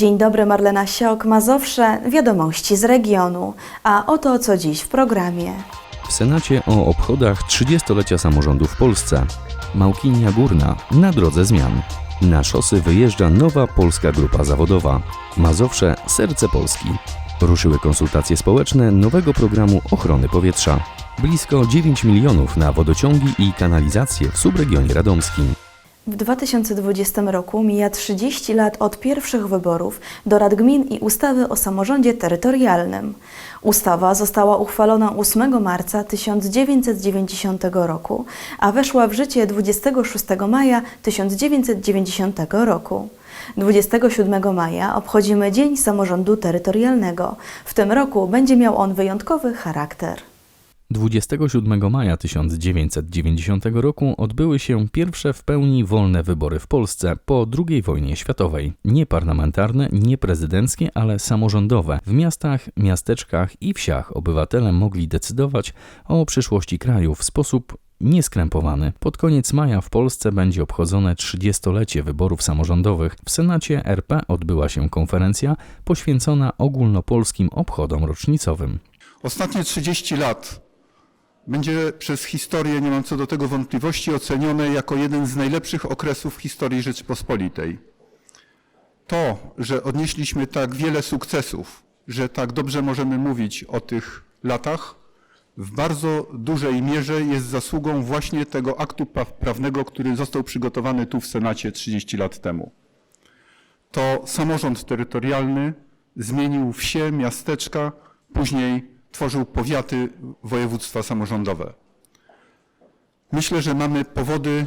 Dzień dobry, Marlena Siok, Mazowsze, wiadomości z regionu. A oto co dziś w programie. W Senacie o obchodach 30-lecia samorządu w Polsce. Małkinia Górna na drodze zmian. Na szosy wyjeżdża nowa polska grupa zawodowa. Mazowsze Serce Polski. Ruszyły konsultacje społeczne nowego programu ochrony powietrza. Blisko 9 milionów na wodociągi i kanalizację w subregionie radomskim. W 2020 roku mija 30 lat od pierwszych wyborów do Rad Gmin i ustawy o samorządzie terytorialnym. Ustawa została uchwalona 8 marca 1990 roku, a weszła w życie 26 maja 1990 roku. 27 maja obchodzimy Dzień Samorządu Terytorialnego. W tym roku będzie miał on wyjątkowy charakter. 27 maja 1990 roku odbyły się pierwsze w pełni wolne wybory w Polsce po II wojnie światowej. Nie parlamentarne, nie prezydenckie, ale samorządowe. W miastach, miasteczkach i wsiach obywatele mogli decydować o przyszłości kraju w sposób nieskrępowany. Pod koniec maja w Polsce będzie obchodzone 30-lecie wyborów samorządowych. W Senacie RP odbyła się konferencja poświęcona ogólnopolskim obchodom rocznicowym. Ostatnie 30 lat będzie przez historię, nie mam co do tego wątpliwości, ocenione jako jeden z najlepszych okresów historii Rzeczypospolitej. To, że odnieśliśmy tak wiele sukcesów, że tak dobrze możemy mówić o tych latach, w bardzo dużej mierze jest zasługą właśnie tego aktu pra- prawnego, który został przygotowany tu w Senacie 30 lat temu. To samorząd terytorialny zmienił wsie, miasteczka, później tworzył powiaty, województwa samorządowe. Myślę, że mamy powody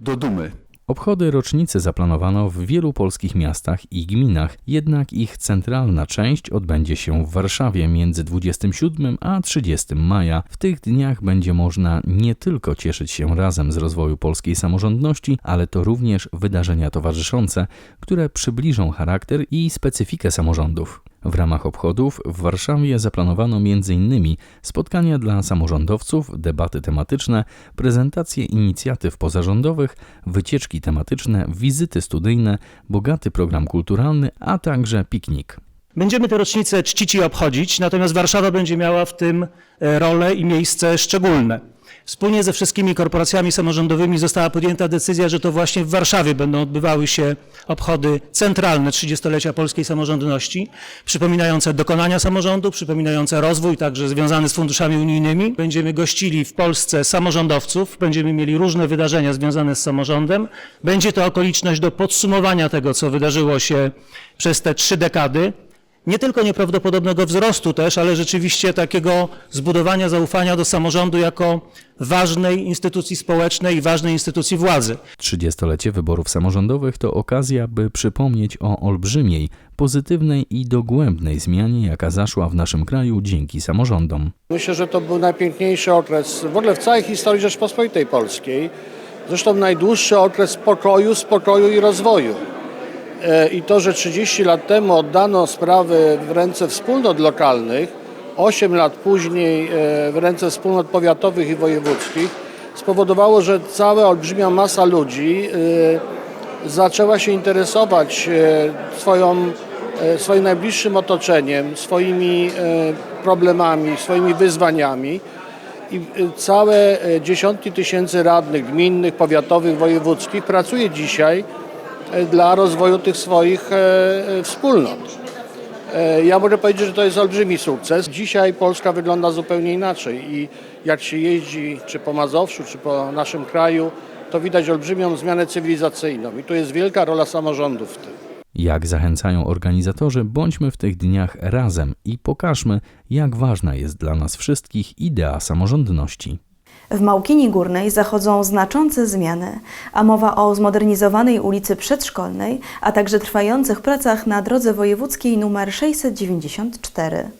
do dumy. Obchody rocznicy zaplanowano w wielu polskich miastach i gminach, jednak ich centralna część odbędzie się w Warszawie między 27 a 30 maja. W tych dniach będzie można nie tylko cieszyć się razem z rozwoju polskiej samorządności, ale to również wydarzenia towarzyszące, które przybliżą charakter i specyfikę samorządów. W ramach obchodów w Warszawie zaplanowano m.in. spotkania dla samorządowców, debaty tematyczne, prezentacje inicjatyw pozarządowych, wycieczki tematyczne, wizyty studyjne, bogaty program kulturalny, a także piknik. Będziemy tę rocznicę czcić i obchodzić, natomiast Warszawa będzie miała w tym e, rolę i miejsce szczególne. Wspólnie ze wszystkimi korporacjami samorządowymi została podjęta decyzja, że to właśnie w Warszawie będą odbywały się obchody centralne 30-lecia polskiej samorządności, przypominające dokonania samorządu, przypominające rozwój także związany z funduszami unijnymi. Będziemy gościli w Polsce samorządowców, będziemy mieli różne wydarzenia związane z samorządem. Będzie to okoliczność do podsumowania tego, co wydarzyło się przez te trzy dekady nie tylko nieprawdopodobnego wzrostu też, ale rzeczywiście takiego zbudowania zaufania do samorządu jako ważnej instytucji społecznej i ważnej instytucji władzy. 30-lecie wyborów samorządowych to okazja, by przypomnieć o olbrzymiej, pozytywnej i dogłębnej zmianie, jaka zaszła w naszym kraju dzięki samorządom. Myślę, że to był najpiękniejszy okres w ogóle w całej historii Rzeczpospolitej Polskiej. Zresztą najdłuższy okres pokoju, spokoju i rozwoju. E, I to, że 30 lat temu oddano sprawy w ręce wspólnot lokalnych, 8 lat później e, w ręce wspólnot powiatowych i wojewódzkich, spowodowało, że cała olbrzymia masa ludzi e, zaczęła się interesować swoją, swoim najbliższym otoczeniem, swoimi problemami, swoimi wyzwaniami. I całe dziesiątki tysięcy radnych gminnych, powiatowych, wojewódzkich pracuje dzisiaj dla rozwoju tych swoich e, e, wspólnot. E, Ja mogę powiedzieć, że to jest olbrzymi sukces. Dzisiaj Polska wygląda zupełnie inaczej i jak się jeździ czy po Mazowszu, czy po naszym kraju, to widać olbrzymią zmianę cywilizacyjną i tu jest wielka rola samorządów w tym. Jak zachęcają organizatorzy, bądźmy w tych dniach razem i pokażmy, jak ważna jest dla nas wszystkich idea samorządności. W Małkini Górnej zachodzą znaczące zmiany, a mowa o zmodernizowanej ulicy Przedszkolnej, a także trwających pracach na drodze wojewódzkiej nr 694.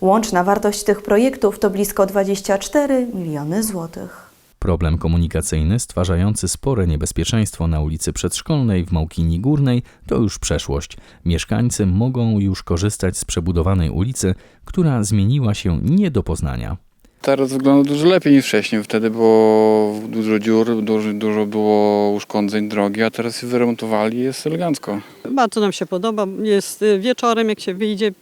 Łączna wartość tych projektów to blisko 24 miliony złotych. Problem komunikacyjny stwarzający spore niebezpieczeństwo na ulicy Przedszkolnej w Małkini Górnej to już przeszłość. Mieszkańcy mogą już korzystać z przebudowanej ulicy, która zmieniła się nie do poznania. Teraz wygląda dużo lepiej niż wcześniej. Wtedy było dużo dziur, dużo, dużo było uszkodzeń drogi, a teraz wyremontowali i jest elegancko. Bardzo nam się podoba. Jest y, wieczorem, jak się wyjdzie,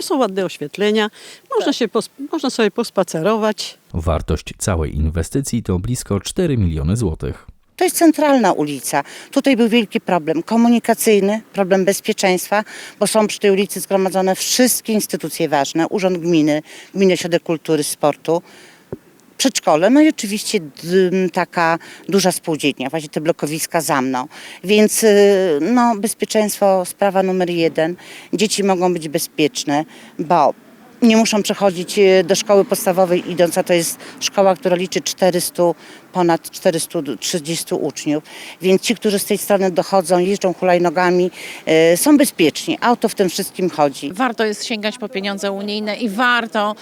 są ładne oświetlenia. Można, się pos- można sobie pospacerować. Wartość całej inwestycji to blisko 4 miliony złotych. To jest centralna ulica. Tutaj był wielki problem komunikacyjny, problem bezpieczeństwa, bo są przy tej ulicy zgromadzone wszystkie instytucje ważne, Urząd Gminy, Gminy Ośrodek Kultury, Sportu, przedszkole, no i oczywiście taka duża spółdzielnia, właśnie te blokowiska za mną. Więc y, no, bezpieczeństwo sprawa numer jeden. Dzieci mogą być bezpieczne, bo nie muszą przechodzić y, do szkoły podstawowej idąc, a to jest szkoła, która liczy 400, ponad 430 uczniów. Więc ci, którzy z tej strony dochodzą, jeżdżą hulajnogami, y, są bezpieczni. Auto w tym wszystkim chodzi. Warto jest sięgać po pieniądze unijne i warto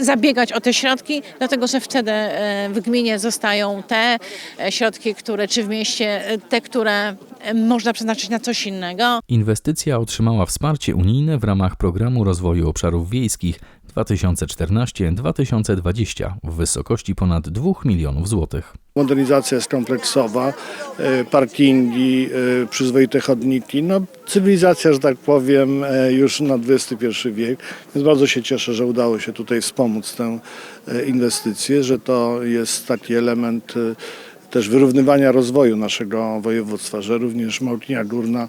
zabiegać o te środki, dlatego że wtedy e, w gminie zostają te e, środki, które, czy w mieście, e, te, które e, można przeznaczyć na coś innego. Inwestycja otrzymała wsparcie unijne w ramach Programu Rozwoju Obszarów Wiejskich 2014-2020 w wysokości ponad 2 milionów złotych. Modernizacja jest kompleksowa, e, parkingi, e, przyzwoite chodniki, no cywilizacja, że tak powiem, e, już na XXI wiek. Więc bardzo się cieszę, że udało się tutaj wspomóc tę inwestycję, że to jest taki element też wyrównywania rozwoju naszego województwa, że również Małkinia Górna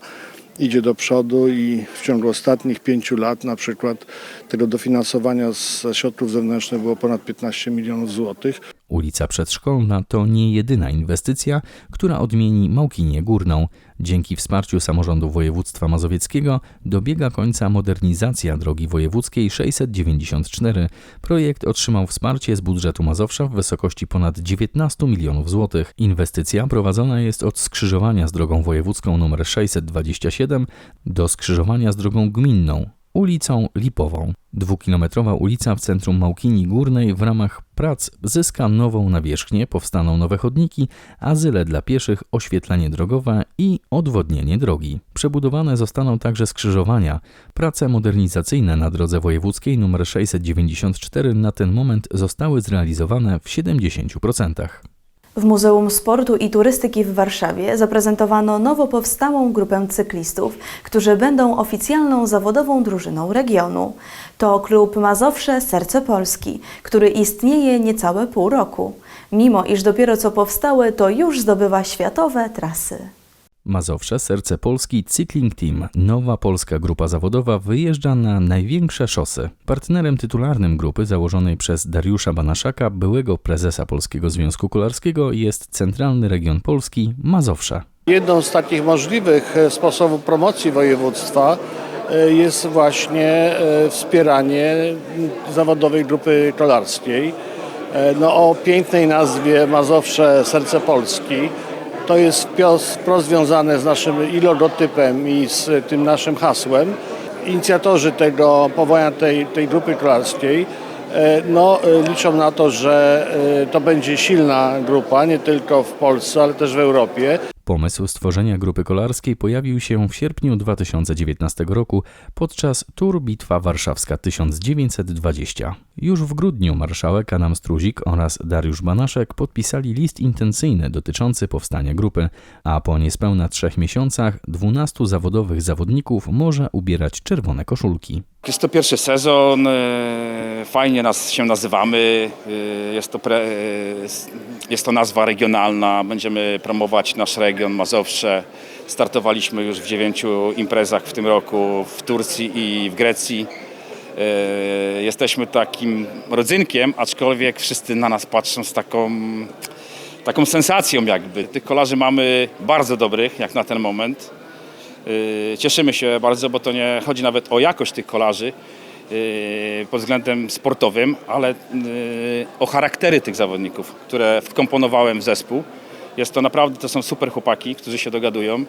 idzie do przodu i w ciągu ostatnich pięciu lat na przykład tego dofinansowania z środków zewnętrznych było ponad 15 milionów złotych. Ulica Przedszkolna to nie jedyna inwestycja, która odmieni Małkinię Górną. Dzięki wsparciu samorządu województwa mazowieckiego dobiega końca modernizacja drogi wojewódzkiej 694. Projekt otrzymał wsparcie z budżetu Mazowsza w wysokości ponad 19 milionów złotych. Inwestycja prowadzona jest od skrzyżowania z drogą wojewódzką nr 627 do skrzyżowania z drogą gminną ulicą Lipową. Dwukilometrowa ulica w centrum Małkini Górnej w ramach prac zyska nową nawierzchnię, powstaną nowe chodniki, azyle dla pieszych, oświetlenie drogowe i odwodnienie drogi. Przebudowane zostaną także skrzyżowania. Prace modernizacyjne na drodze wojewódzkiej nr 694 na ten moment zostały zrealizowane w 70%. W Muzeum Sportu i Turystyki w Warszawie zaprezentowano nowo powstałą grupę cyklistów, którzy będą oficjalną zawodową drużyną regionu. To klub Mazowsze Serce Polski, który istnieje niecałe pół roku. Mimo iż dopiero co powstały, to już zdobywa światowe trasy. Mazowsze Serce Polski Cycling Team, nowa polska grupa zawodowa, wyjeżdża na największe szosy. Partnerem tytularnym grupy założonej przez Dariusza Banaszaka, byłego prezesa Polskiego Związku Kolarskiego, jest Centralny Region Polski Mazowsze. Jedną z takich możliwych e, sposobów promocji województwa e, jest właśnie e, wspieranie zawodowej grupy kolarskiej. No, o pięknej nazwie Mazowsze Serce Polski. To jest wprost związane z naszym i logotypem i z tym naszym hasłem. Inicjatorzy tego powołania tej, tej grupy kolarskiej e, no, e, liczą na to, że e, to będzie silna grupa, nie tylko w Polsce, ale też w Europie. Pomysł stworzenia grupy kolarskiej pojawił się w sierpniu 2019 roku podczas Tour Bitwa Warszawska 1920. Już w grudniu marszałek Adam Struzik oraz Dariusz Banaszek podpisali list intencyjny dotyczący powstania grupy, a po niespełna trzech miesiącach 12 zawodowych zawodników może ubierać czerwone koszulki. Jest to pierwszy sezon, e, fajnie nas się nazywamy, e, jest to, pre, e, jest to nazwa regionalna, będziemy promować nasz region Mazowsze. Startowaliśmy już w dziewięciu imprezach w tym roku w Turcji i w Grecji. Jesteśmy takim rodzynkiem, aczkolwiek wszyscy na nas patrzą z taką, taką sensacją jakby. Tych kolarzy mamy bardzo dobrych jak na ten moment. Yy, Cieszymy się bardzo, bo to nie chodzi nawet o jakość tych kolarzy yy, pod względem sportowym, ale yy, o charaktery tych zawodników, które wkomponowałem w zespół. Jest to naprawdę, to są super chłopaki, którzy się dogadują.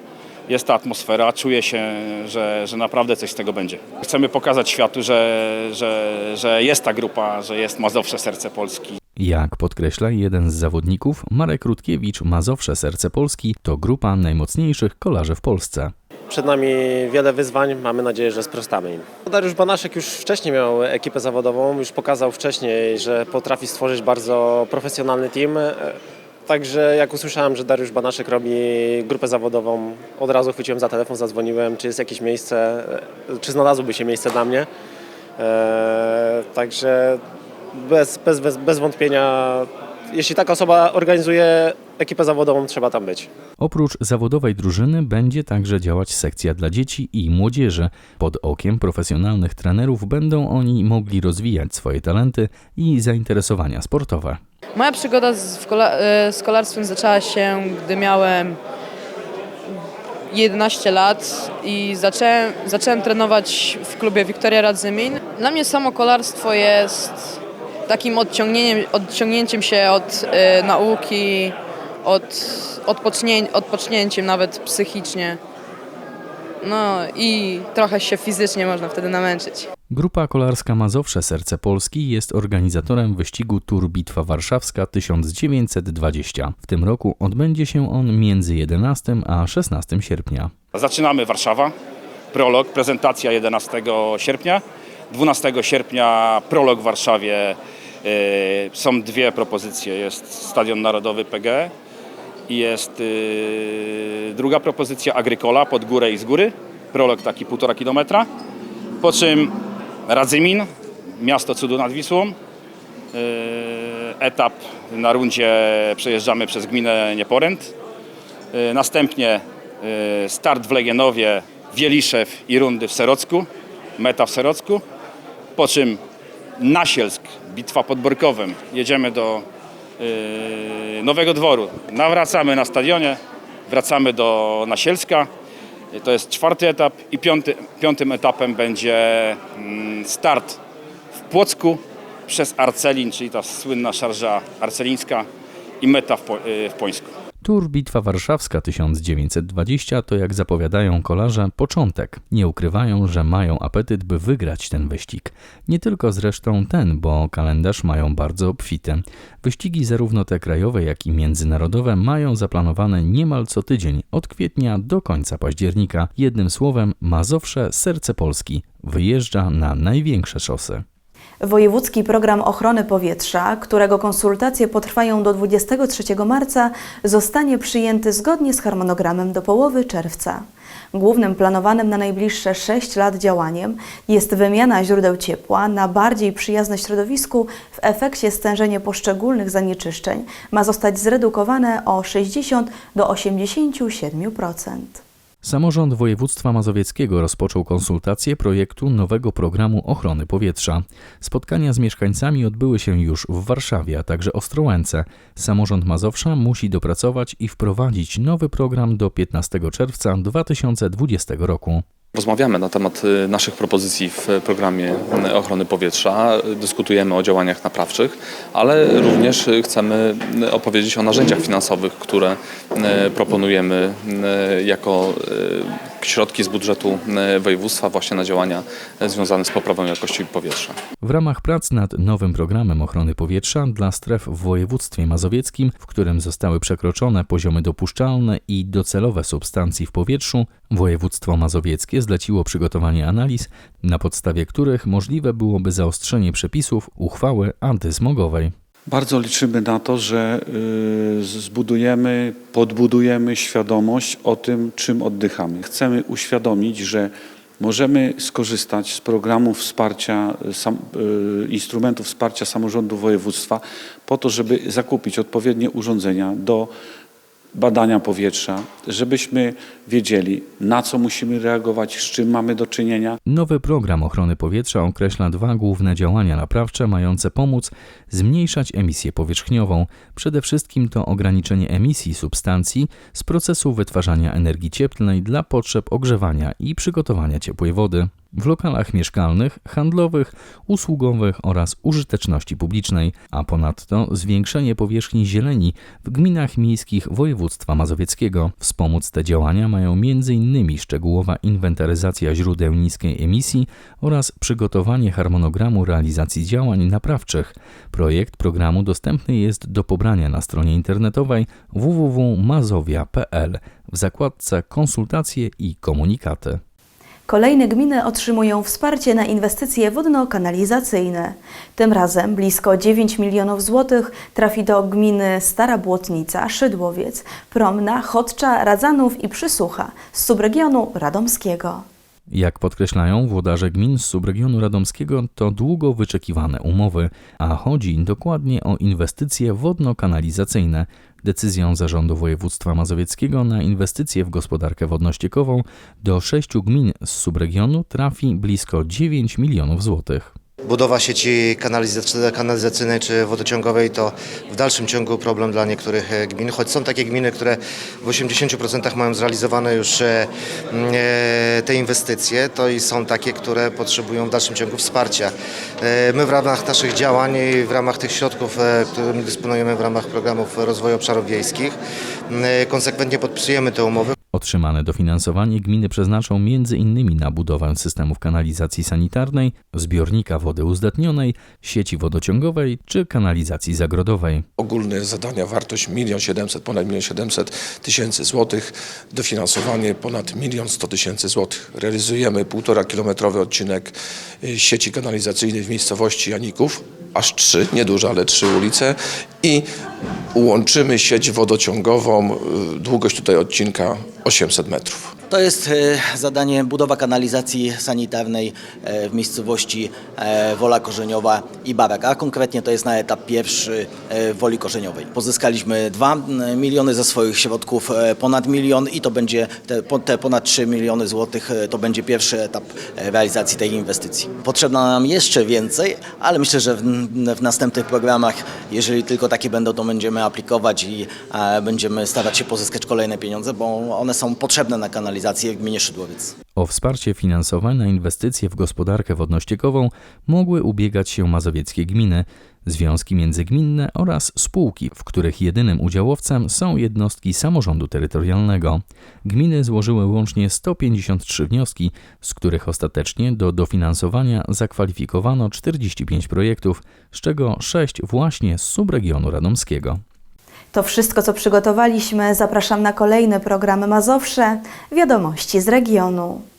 Jest ta atmosfera, czuję się, że, że naprawdę coś z tego będzie. Chcemy pokazać światu, że, że, że jest ta grupa, że jest Mazowsze Serce Polski. Jak podkreśla jeden z zawodników, Marek Rutkiewicz, Mazowsze Serce Polski to grupa najmocniejszych kolarzy w Polsce. Przed nami wiele wyzwań, mamy nadzieję, że sprostamy im. Dariusz Banaszek już wcześniej miał ekipę zawodową, już pokazał wcześniej, że potrafi stworzyć bardzo profesjonalny team. Także jak usłyszałem, że Dariusz Banaszek robi grupę zawodową, od razu chwyciłem za telefon, zadzwoniłem, czy jest jakieś miejsce, czy znalazłoby się miejsce dla mnie. E, Także bez, bez, bez, bez wątpienia, jeśli taka osoba organizuje ekipę zawodową, trzeba tam być. Oprócz zawodowej drużyny będzie także działać sekcja dla dzieci i młodzieży. Pod okiem profesjonalnych trenerów będą oni mogli rozwijać swoje talenty i zainteresowania sportowe. Moja przygoda z, kola- e, z kolarstwem zaczęła się, gdy miałem 11 lat i zacząłem, zacząłem trenować w klubie Wiktoria Radzymin. Dla mnie samo kolarstwo jest takim odciągnięciem, odciągnięciem się od e, nauki, od odpocznie, odpocznięciem nawet psychicznie. No i trochę się fizycznie można wtedy namęczyć. Grupa kolarska Mazowsze Serce Polski jest organizatorem wyścigu Tour Bitwa Warszawska 1920. W tym roku odbędzie się on między 11 a 16 sierpnia. Zaczynamy Warszawa, prolog, prezentacja 11 sierpnia. 12 sierpnia prolog w Warszawie. Yy, Są dwie propozycje. Jest Stadion Narodowy PG jest yy, druga propozycja Agrykola pod górę i z góry. Prolog taki półtora kilometra. Po czym Radzymin, miasto cudu nad Wisłą. Yy, Etap na rundzie przejeżdżamy przez gminę Nieporęt. Yy, Następnie start w Legienowie, Wieliszew i rundy w Serocku, meta w Serocku. Po czym Nasielsk, bitwa pod Borkowem. Jedziemy do Nowego Dworu. Nawracamy na stadionie, wracamy do Nasielska. To jest czwarty etap i piąty, piątym etapem będzie mm, start w Płocku przez Arcelin, czyli ta słynna szarża arcelińska i meta w, Po- yy, w Pońsku. Tour Bitwa Warszawska 1920 to jak zapowiadają kolarze początek. Nie ukrywają, że mają apetyt, by wygrać ten wyścig. Nie tylko zresztą ten, bo kalendarz mają bardzo obfity. Wyścigi zarówno te krajowe, jak i międzynarodowe mają zaplanowane niemal co tydzień, od kwietnia do końca października. Jednym słowem, Mazowsze Serce Polski wyjeżdża na największe szosy. Wojewódzki Program Ochrony Powietrza, którego konsultacje potrwają do 23 marca, zostanie przyjęty zgodnie z harmonogramem do połowy czerwca. Głównym planowanym na najbliższe 6 lat działaniem jest wymiana źródeł ciepła na bardziej przyjazne środowisku. W efekcie stężenie poszczególnych zanieczyszczeń ma zostać zredukowane o 60 do 87%. Samorząd województwa mazowieckiego rozpoczął konsultacje projektu nowego programu ochrony powietrza. Spotkania z mieszkańcami odbyły się już w Warszawie, a także Ostrołęce. Samorząd Mazowsza musi dopracować i wprowadzić nowy program do 15 czerwca 2020 roku. Rozmawiamy na temat y, naszych propozycji w programie y, ochrony powietrza, dyskutujemy o działaniach naprawczych, ale również y, chcemy opowiedzieć o narzędziach finansowych, które proponujemy jako środki z budżetu y, województwa właśnie na działania y, związane z poprawą jakości powietrza. W ramach prac nad nowym programem ochrony powietrza dla stref w województwie mazowieckim, w którym zostały przekroczone poziomy dopuszczalne i docelowe substancji w powietrzu, województwo mazowieckie zleciło przygotowanie analiz, na podstawie których możliwe byłoby zaostrzenie przepisów uchwały antysmogowej. Bardzo liczymy na to, że y, zbudujemy, podbudujemy świadomość o tym, czym oddychamy. Chcemy uświadomić, że możemy skorzystać z programów wsparcia, y, y, instrumentów wsparcia samorządu województwa po to, żeby zakupić odpowiednie urządzenia do badania powietrza, żebyśmy wiedzieli, na co musimy reagować, z czym mamy do czynienia. Nowy program ochrony powietrza określa dwa główne działania naprawcze mające pomóc zmniejszać emisję powierzchniową. Przede wszystkim to ograniczenie emisji substancji z procesu wytwarzania energii cieplnej dla potrzeb ogrzewania i przygotowania ciepłej wody. W lokalach mieszkalnych, handlowych, usługowych oraz użyteczności publicznej, a ponadto zwiększenie powierzchni zieleni w gminach miejskich województwa mazowieckiego. Wspomóc te działania mają m.in. szczegółowa inwentaryzacja źródeł niskiej emisji oraz przygotowanie harmonogramu realizacji działań naprawczych. Projekt programu dostępny jest do pobrania na stronie internetowej www.mazowia.pl w zakładce Konsultacje i komunikaty. Kolejne gminy otrzymują wsparcie na inwestycje wodno-kanalizacyjne. Tym razem blisko 9 milionów złotych trafi do gminy Stara Błotnica, Szydłowiec, Promna, Chodcza, Radzanów i Przysucha z subregionu radomskiego. Jak podkreślają włodarze gmin z subregionu radomskiego, to długo wyczekiwane umowy, a chodzi dokładnie o inwestycje wodno-kanalizacyjne. Decyzją Zarządu Województwa Mazowieckiego na inwestycje w gospodarkę wodno-ściekową do sześciu gmin z subregionu trafi blisko 9 milionów złotych. Budowa sieci kanalizac- kanalizacyjnej czy wodociągowej to w dalszym ciągu problem dla niektórych e, gmin, choć są takie gminy, które w 80% mają zrealizowane już e, e, te inwestycje, to i są takie, które potrzebują w dalszym ciągu wsparcia. My w ramach naszych działań i w ramach tych środków, którymi dysponujemy w ramach programów rozwoju obszarów wiejskich, konsekwentnie podpisujemy te umowy. Otrzymane dofinansowanie gminy przeznaczą m.in. na budowę systemów kanalizacji sanitarnej, zbiornika wody uzdatnionej, sieci wodociągowej czy kanalizacji zagrodowej. Ogólne zadania, wartość 1 700, ponad 1 700 tysięcy złotych, dofinansowanie ponad 1 100 tysięcy złotych. Realizujemy półtora kilometrowy odcinek y, sieci kanalizacyjnej w miejscowości Janików, aż trzy, nieduże, ale trzy ulice i łączymy sieć wodociągową, y, długość tutaj odcinka 800 metrów. To jest e, zadanie budowa kanalizacji sanitarnej e, w miejscowości e, Wola Korzeniowa i Barak, a konkretnie to jest na etap pierwszy Woli Korzeniowej. Pozyskaliśmy 2 miliony ze swoich środków, ponad milion i to będzie te, po- te ponad 3 miliony złotych, to będzie pierwszy etap realizacji tej inwestycji. Potrzebna nam jeszcze więcej, ale myślę, że w, następnych programach, jeżeli tylko takie będą, to będziemy aplikować i będziemy starać się pozyskać kolejne pieniądze, bo one są potrzebne na kanalizację w gminie Szydłowiec. O wsparcie finansowe na inwestycje w gospodarkę wodno-ściekową mogły ubiegać się mazowieckie gminy, związki międzygminne oraz spółki, w których jedynym udziałowcem są jednostki samorządu terytorialnego. Gminy złożyły łącznie 153 wnioski, z których ostatecznie do dofinansowania zakwalifikowano 45 projektów, z czego 6 właśnie z subregionu radomskiego. To wszystko, co przygotowaliśmy. Zapraszam na kolejny program Mazowsze Wiadomości z regionu.